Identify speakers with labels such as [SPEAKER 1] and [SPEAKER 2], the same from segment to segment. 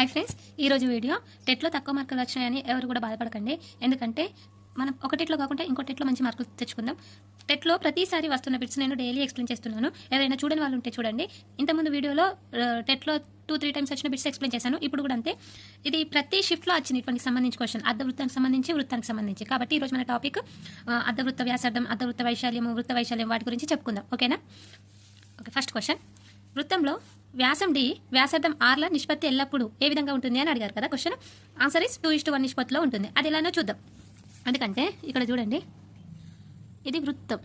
[SPEAKER 1] Hi friends ఈరోజు video టెట్లో తక్కువ మార్కులు వచ్చాయని ఎవరు కూడా బాధపడకండి. ఎందుకంటే మనం ఒక టెట్లో కాకుండా ఇంకో టెట్లో మంచి మార్కులు తెచ్చుకుందాం. టెట్లో ప్రతిసారి వస్తున్న బిట్స్ నేను డైలీ ఎక్స్ప్లెయిన్ చేస్తున్నాను. ఎవరైనా చూడని వాళ్ళు ఉంటే చూడండి. ఇంతకుముందు వీడియోలో టెట్లో టూ త్రీ టైమ్స్ వచ్చిన బిట్స్ ఎక్స్ప్లెయిన్ చేశాను. ఇప్పుడు కూడా అంతే. ఇది ప్రతి షిఫ్ట్లో వచ్చినటువంటి సంబంధించి క్వశ్చన్ అర్ధ వృత్తానికి సంబంధించి వృత్తానికి సంబంధించి. కాబట్టి ఈరోజు మన టాపిక్ అర్ధ అర్ధవృత్త వ్యాసార్థం అర్ధ వృత్త వైశాల్యం వృత్త వైశాల్యం వాటి గురించి చెప్పుకుందాం. ఓకేనా? ఓకే ఫస్ట్ క్వశ్చన్ వృత్తంలో వ్యాసం డి వ్యాసార్థం ఆర్ల నిష్పత్తి ఎల్లప్పుడూ ఏ విధంగా ఉంటుంది అని అడిగారు కదా? Question answer is two is one నిష్పత్తిలో ఉంటుంది. అది ఎలానో చూద్దాం. ఎందుకంటే ఇక్కడ చూడండి ఇది వృత్తం.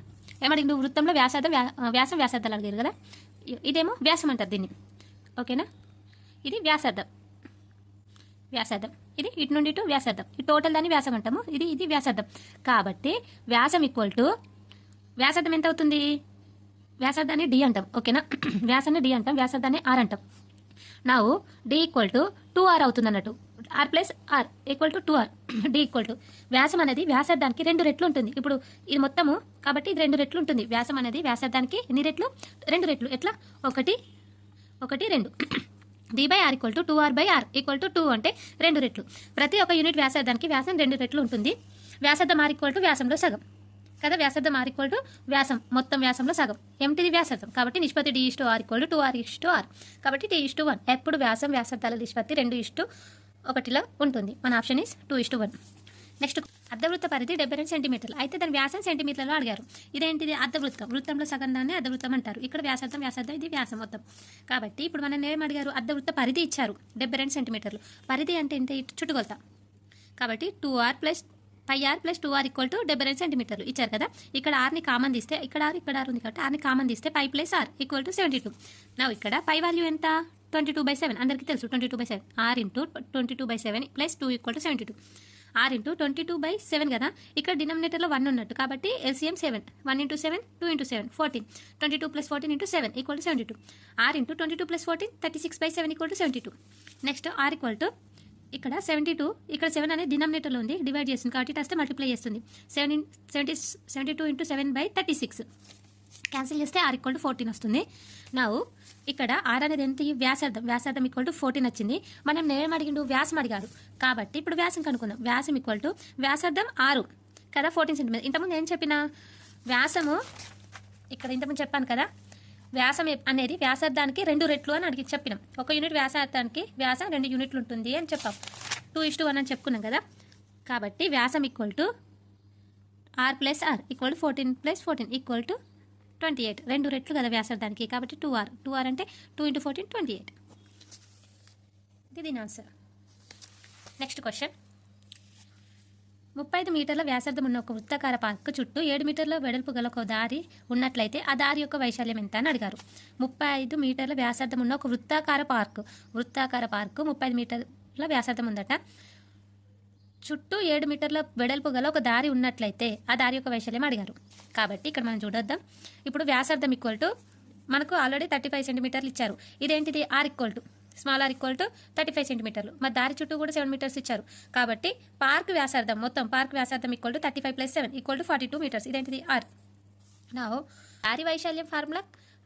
[SPEAKER 1] ఏమడిగి నువ్వు వృత్తంలో వ్యాసార్థం వ్యా- వ్యాసం వ్యాసార్థాలు అడిగారు కదా? ఇదేమో వ్యాసం అంటారు దీన్ని. ఓకేనా? ఇది వ్యాసార్థం. వ్యాసార్థం. ఇది ఇటు నుండి ఇటు వ్యాసార్థం. ఈ టోటల్ దాన్ని వ్యాసం అంటాము. ఇది ఇది వ్యాసార్థం. కాబట్టి వ్యాసం ఈక్వల్ టు వ్యాసార్థం ఎంత అవుతుంది? వ్యాసార్థాన్ని డి అంటాం ఓకేనా? వ్యాసాన్ని డి అంటాం వ్యాసార్థాన్ని ఆర్ అంటాం. నా D equal to two R అవుతుంది అన్నట్టు. R plus R equal to two R. D equal to వ్యాసం అనేది వ్యాసార్థానికి రెండు రెట్లు ఉంటుంది. ఇప్పుడు ఇది మొత్తము కాబట్టి ఇది రెండు రెట్లు ఉంటుంది. వ్యాసం అనేది వ్యాసార్థానికి ఎన్ని రెట్లు? రెండు రెట్లు. ఎట్లా? ఒకటి ఒకటి రెండు. D by R equal to two R by R equal to two అంటే రెండు రెట్లు. ప్రతి ఒక్క యూనిట్ వ్యాసార్థానికి వ్యాసం రెండు రెట్లు ఉంటుంది. వ్యాసార్థం ఆర్ ఈక్వల్ టు వ్యాసంలో సగం. కదా వ్యాసార్థం ఆర్ ఈక్వల్ టు వ్యాసం మొత్తం వ్యాసంలో సగం. ఎంటిది వ్యాసార్థం? కాబట్టి నిష్పత్తి D is to R equal to two R is to R కాబట్టి టీ ఇష్టు వన్ ఎప్పుడు వ్యాసం వ్యాసార్థాల నిష్పత్తి రెండు ఇష్టు ఒకటిలో ఉంటుంది. మన option is two is to one next అర్ధవృత్త పరిధి డెబ్బై రెండు సెంటీమీటర్లు అయితే దాని వ్యాసం సెంటీమీటర్లో అడిగారు. ఇదేంటిది? అర్ధవృత్తం. వృత్తంలో సగం దాన్ని అర్ధవృత్తం అంటారు. ఇక్కడ వ్యాసార్థం వ్యాసార్థం ఇది వ్యాసం మొత్తం. కాబట్టి ఇప్పుడు మనం ఏం అడిగారు? అర్ధవృత్త పరిధి ఇచ్చారు డెబ్బై రెండు సెంటీమీటర్లు పరిధి అంటే ఏంటి? చుట్టుకొలత. కాబట్టి two R plus pi R plus two R equal to డెబ్బై రెండు సెంటీమీటర్లు. ఇచ్చారు కదా? ఇక్కడ ఆర్ని కామన్ తీస్తే ఇక్కడ ఆర్ ఇక్కడ ఆర్ ఉంది కాబట్టి ఆర్ని కామన్ తీస్తే pi plus R equal to seventy two. నా ఇక్కడ పై వాల్యూ ఎంత? Twenty two by seven. అందరికీ తెలుసు twenty two by seven. R into twenty two by seven plus two equal to seventy two. R into twenty two by seven కదా? ఇక్కడ డినామినేటర్లో one ఉన్నట్టు కాబట్టి LCM seven. One into seven two into seven fourteen twenty two plus fourteen into seven equal to seventy two. R into twenty two plus fourteen thirty six by seven equal to seventy two next R equal to ఇక్కడ seventy two ఇక్కడ seven అనేది డినామినేటర్లో ఉంది divide చేస్తుంది కాబట్టి ఇటు multiply చేస్తుంది. Seven seventy seventy two into seven by thirty six cancel చేస్తే ఆర్ ఈక్వల్ టు ఫోర్టీన్ వస్తుంది. నా ఇక్కడ ఆర్ అనేది ఎంత? ఈ వ్యాసార్థం వ్యాసార్థం ఈక్వల్ టు ఫోర్టీన్ వచ్చింది. మనం నేమ్ అడిగిండు? వ్యాసం అడిగాడు. కాబట్టి ఇప్పుడు వ్యాసం కనుక్కుందాం. వ్యాసం ఈక్వల్ టు వ్యాసార్థం ఆరు. కదా ఫోర్టీన్ సెంటీమీటర్ ఇంతకుముందు ఏం చెప్పిన? వ్యాసము ఇక్కడ ఇంతకుముందు చెప్పాను కదా వ్యాసం అనేది వ్యాసార్థానికి రెండు రెట్లు అని అడిగి చెప్పినాం. ఒక యూనిట్ వ్యాసార్థానికి వ్యాసం రెండు యూనిట్లు ఉంటుంది అని చెప్పాం. టూ ఇస్ వన్ అని చెప్పుకున్నాం కదా. కాబట్టి వ్యాసం equal to R plus R equal to fourteen plus fourteen equal to twenty eight రెండు రెట్లు కదా వ్యాసార్థానికి. కాబట్టి టూ ఆర్ టూ ఆర్ అంటే two into fourteen twenty eight ఇది దీని ఆన్సర్ నెక్స్ట్ క్వశ్చన్ ముప్పై ఐదు మీటర్ల వ్యాసార్థం ఉన్న ఒక వృత్తాకార పార్క్ చుట్టూ ఏడు మీటర్ల వెడల్పు గల ఒక దారి ఉన్నట్లయితే ఆ దారి యొక్క వైశాల్యం ఎంత అని అడిగారు. ముప్పై ఐదు మీటర్ల వ్యాసార్థం ఉన్న ఒక వృత్తాకార పార్క్. వృత్తాకార పార్క్ ముప్పై ఐదు మీటర్ల వ్యాసార్థం ఉందట. చుట్టూ ఏడు మీటర్ల వెడల్పు గల ఒక దారి ఉన్నట్లయితే ఆ దారి యొక్క వైశాల్యం అడిగారు. కాబట్టి ఇక్కడ మనం చూడొద్దాం. ఇప్పుడు వ్యాసార్థం ఈక్వల్ టు మనకు ఆల్రెడీ థర్టీ ఫైవ్ సెంటీమీటర్లు ఇచ్చారు. ఇదేంటిది? R equal to small R equal to thirty five సెంటీమీటర్లు మరి దారి చుట్టూ కూడా సెవెన్ మీటర్స్ ఇచ్చారు. కాబట్టి పార్క్ వ్యాసార్థం మొత్తం పార్క్ వ్యాసార్థం equal to thirty five plus seven equal to forty two metres ఇదేంటిది? ఆర్ నా దారి వైశాల్యం formula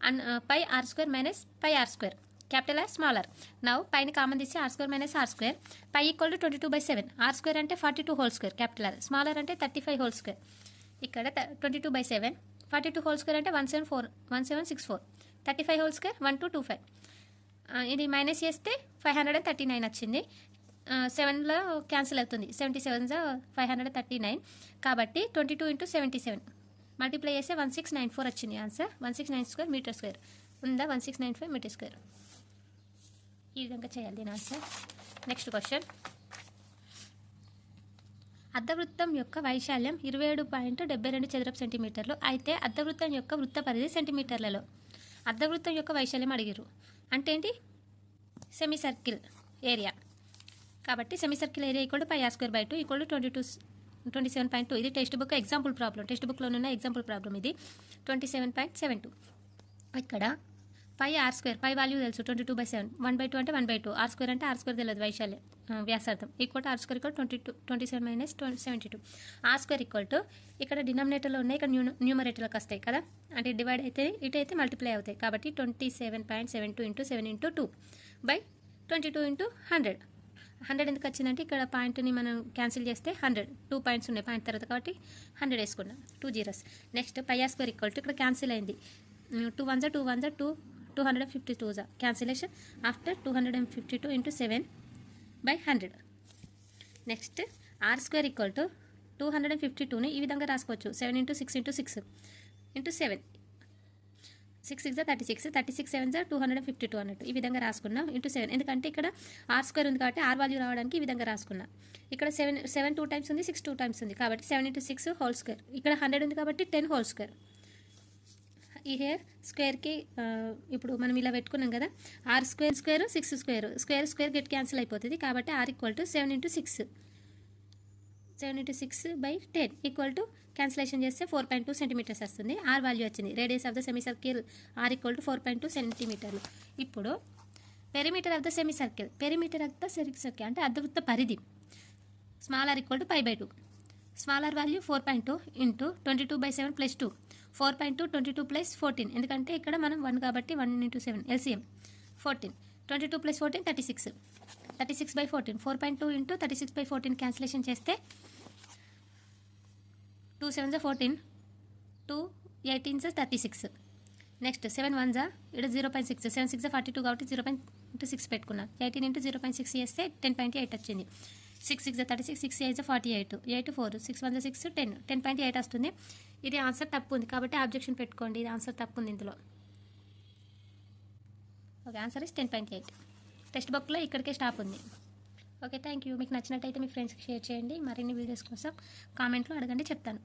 [SPEAKER 1] and pi R square minus pi R square capital R smaller now పైన కామన్ తీసి R square minus R square pi equal to twenty two by seven R square అంటే forty two whole square capital R smaller అంటే thirty five whole square ఇక్కడ twenty two by seven forty two whole square అంటే one seven four one seven six four thirty five whole square one two two five ఇది minus చేస్తే five hundred and thirty nine వచ్చింది సెవెన్లో cancel అవుతుంది. Seventy seven five hundred thirty nine కాబట్టి twenty two into seventy seven multiply చేస్తే one six nine four వచ్చింది. Answer one six nine square metre square ఉందా? One six nine five metre square ఈ విధంగా చేయాలి దీని ఆన్సర్ నెక్స్ట్ క్వశ్చన్ అర్ధవృత్తం యొక్క వైశాల్యం ఇరవై ఏడు పాయింట్ డెబ్బై రెండు చదరపు సెంటీమీటర్లు. అయితే అర్ధవృత్తం యొక్క వృత్త పరిధి సెంటీమీటర్లలో. అర్ధవృత్తం యొక్క వైశాల్యం అడిగారు అంటే ఏంటి సెమీ సర్కిల్ ఏరియా కాబట్టి semicircle area equal to pi R square by two equal twenty two twenty seven point two ఇది text book example problem text బుక్లో ఉన్న ఎగ్జాంపుల్ ప్రాబ్లం ఇది. Twenty seven point seven two ఇక్కడ pi R square pi value తెలుసు twenty two by seven one by two అంటే one by two R square అంటే R square తెలియదు వైశాల్యం వ్యాసార్థం. ఈక్వల్ టు ఆర్ స్క్వేర్ ఇక్కడ twenty two twenty seven minus twenty seventy two R square equal to ఇక్కడ డినామినేటర్లో ఉన్నాయి ఇక్కడ న్యూ న్యూమరేటర్లోకి వస్తాయి కదా? అంటే డివైడ్ అయితే ఇటు అయితే మల్టిప్లై అవుతాయి. కాబట్టి twenty seven point seven two into seven into two by twenty two into hundred hundred ఎందుకు వచ్చిందంటే ఇక్కడ పాయింట్ని మనం క్యాన్సిల్ చేస్తే హండ్రెడ్ టూ పాయింట్స్ ఉన్నాయి పాయింట్ తర్వాత కాబట్టి హండ్రెడ్ వేసుకున్నాం. Two zeros next pi R square equal to ఇక్కడ క్యాన్సిల్ అయింది. టూ వన్ జా టూ వన్ జా two two hundred and fifty two జా cancellation after two hundred and fifty two into seven by hundred next R square equal to two hundred and fifty టూని ఈ విధంగా రాసుకోవచ్చు. Seven into six into six into seven six six thirty six thirty six seven two hundred fifty two అన్నట్టు ఈ విధంగా రాసుకున్నాం into seven ఎందుకంటే ఇక్కడ ఆర్ స్క్వేర్ ఉంది కాబట్టి ఆర్ వాల్యూ రావడానికి ఈ విధంగా రాసుకున్నా. ఇక్కడ సెవెన్ సెవెన్ టూ టైమ్స్ ఉంది సిక్స్ టూ టైమ్స్ ఉంది కాబట్టి seven into six whole square ఇక్కడ హండ్రెడ్ ఉంది కాబట్టి టెన్ హోల్ స్క్వేర్ ఈ హెయిర్ స్క్వేర్కి ఇప్పుడు మనం ఇలా పెట్టుకున్నాం కదా R square square six square. Square square get cancel అయిపోతుంది కాబట్టి R equal to seven into six. Seven into six by ten equal to cancellation చేస్తే ఫోర్ పాయింట్ టూ సెంటీమీటర్స్ వస్తుంది. ఆర్ వాల్యూ వచ్చింది. Radius of the semicircle R equal to four point two సెంటీమీటర్లు. ఇప్పుడు perimeter of the semicircle perimeter of the semicircle అంటే అర్ధవృత్త పరిధి. Small R equal to pi by two. Small R value four point two into twenty two by seven plus two. Four point two twenty two plus fourteen. ఎందుకంటే ఇక్కడ మనం one కాబట్టి one into seven LCM. Fourteen. Twenty two plus fourteen thirty six. Thirty six by fourteen. Four point two into thirty six by fourteen cancellation చేస్తే two seven జా fourteen two eighteen జా thirty six. Next seven one జా ఇక్కడ zero point six. Seven six forty two కాబట్టి zero point into six పెట్టుకున్నాను eighteen into zero point six చేస్తే ten point eight వచ్చింది. Six six thirty six six eight forty eight. Eight four six one six ten. Ten point eight వస్తుంది. ఇది answer తప్పు ఉంది కాబట్టి objection పెట్టుకోండి. ఇది ఆన్సర్ తప్పు ఉంది ఇందులో okay answer is ten point eight text బుక్లో ఇక్కడికే స్టాప్ ఉంది. ఓకే థ్యాంక్ యూ మీకు నచ్చినట్టయితే మీ ఫ్రెండ్స్కి షేర్ చేయండి. మరిన్ని వీడియోస్ కోసం కామెంట్లో అడగండి చెప్తాను.